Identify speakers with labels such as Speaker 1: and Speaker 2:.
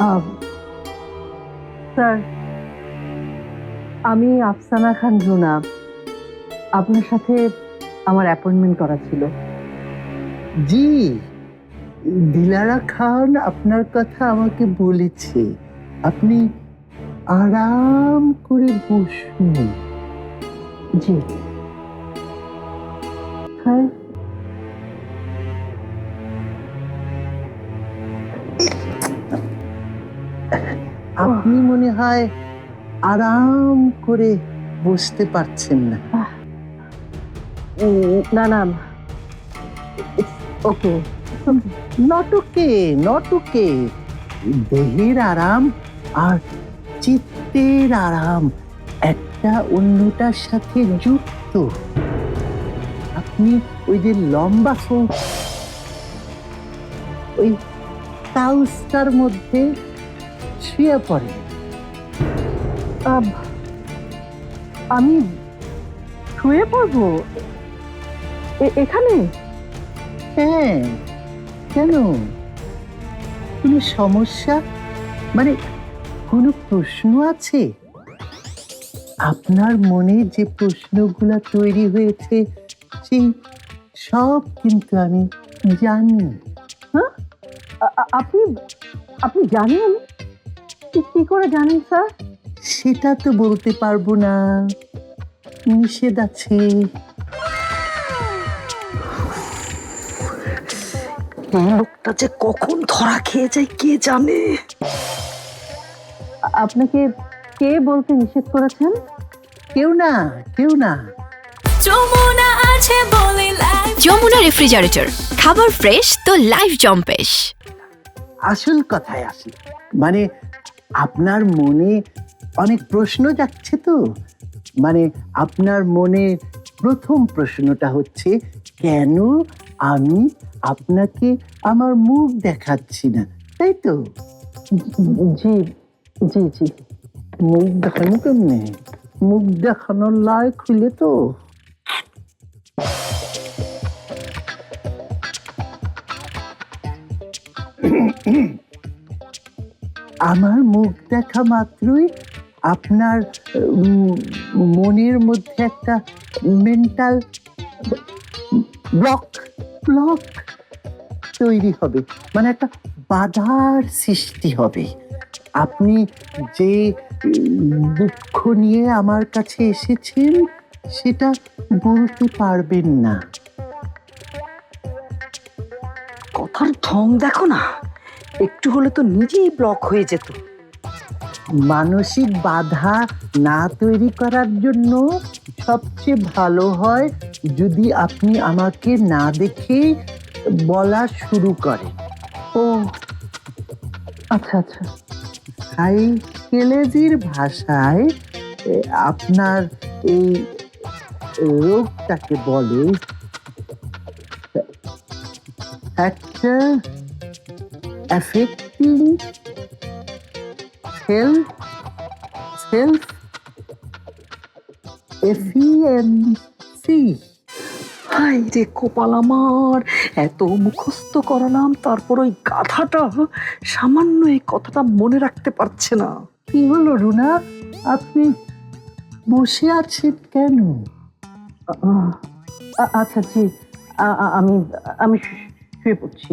Speaker 1: আহ, sir আমি আফসানা খান রুনা। আপনার সাথে আমার অ্যাপয়েন্টমেন্ট করা ছিল।
Speaker 2: জি দিলারা খান আপনার কথা আমাকে বলেছে। আপনি আরাম করে বসুন।
Speaker 1: জি। হ্যাঁ
Speaker 2: আপনি মনে হয় আরাম করে বসতে পারছেন না।
Speaker 1: না না ওকে।
Speaker 2: নটকে নটকে। দেহের আরাম আর চিত্তের আরাম একটা অন্যটার সাথে যুক্ত। আপনি ওই যে লম্বা ফো- ওই কাউসটার মধ্যে শুয়ে পড়েন
Speaker 1: আমি শুয়ে পড়ব? এখানে?
Speaker 2: হ্যাঁ কেন? কোনো সমস্যা? মানে কোনো প্রশ্ন আছে? আপনার মনে যে প্রশ্নগুলো তৈরি হয়েছে, সেই সব কিন্তু আমি জানি।
Speaker 1: আ- আপনি আপনি জানেন? কি- কি করে জানেন স্যার?
Speaker 2: সেটা তো বলতে পারব না। নিষেধ আছে।
Speaker 3: লোকটা যে কখন ধরা খেয়ে যায় কে জানে?
Speaker 1: আপনাকে কে বলতে নিষেধ করেছেন?
Speaker 2: কেউ না কেউ না।
Speaker 4: যমুনা আছে বলে যমুনা রেফ্রিজারেটর খাবার ফ্রেশ তো লাইফ জম্পেশ।
Speaker 2: আসল কথায় আসি মানে আপনার মনে অনেক প্রশ্ন যাচ্ছে তো। মানে আপনার মনে প্রথম প্রশ্নটা হচ্ছে কেন আমি আপনাকে আমার মুখ দেখাচ্ছি না? তাই তো?
Speaker 1: জি জি জি।
Speaker 2: মুখ দেখানো কেমনে? মুখ দেখানোর লায়ক খুলে তো। আমার মুখ দেখা মাত্রই আপনার মনের মধ্যে একটা মেন্টাল ব্লক ব্লক তৈরি হবে। মানে একটা বাধার সৃষ্টি হবে। আপনি যে দুঃখ নিয়ে আমার কাছে এসেছেন, সেটা বলতে পারবেন না।
Speaker 3: কথার ঢং দেখো না। একটু হলে তো নিজেই ব্লক হয়ে যেত।
Speaker 2: মানসিক বাধা না তৈরি করার জন্য সবচেয়ে ভালো হয় যদি আপনি আমাকে না দেখে বলা শুরু করেন।
Speaker 1: ও আচ্ছা আচ্ছা।
Speaker 2: সাইকেলেজির ভাষায় আপনার এই রোগটাকে বলে factor affecting self self efficiency
Speaker 3: high রে কপাল আমার, এত মুখস্থ করালাম, তারপর ওই গাধাটা সামান্য এই কথাটা মনে রাখতে পারছে না।
Speaker 2: কি হলো রুনা? আপনি বসে আছেন কেন?
Speaker 1: আচ্ছা জি আমি আমি শুয়ে পড়ছি।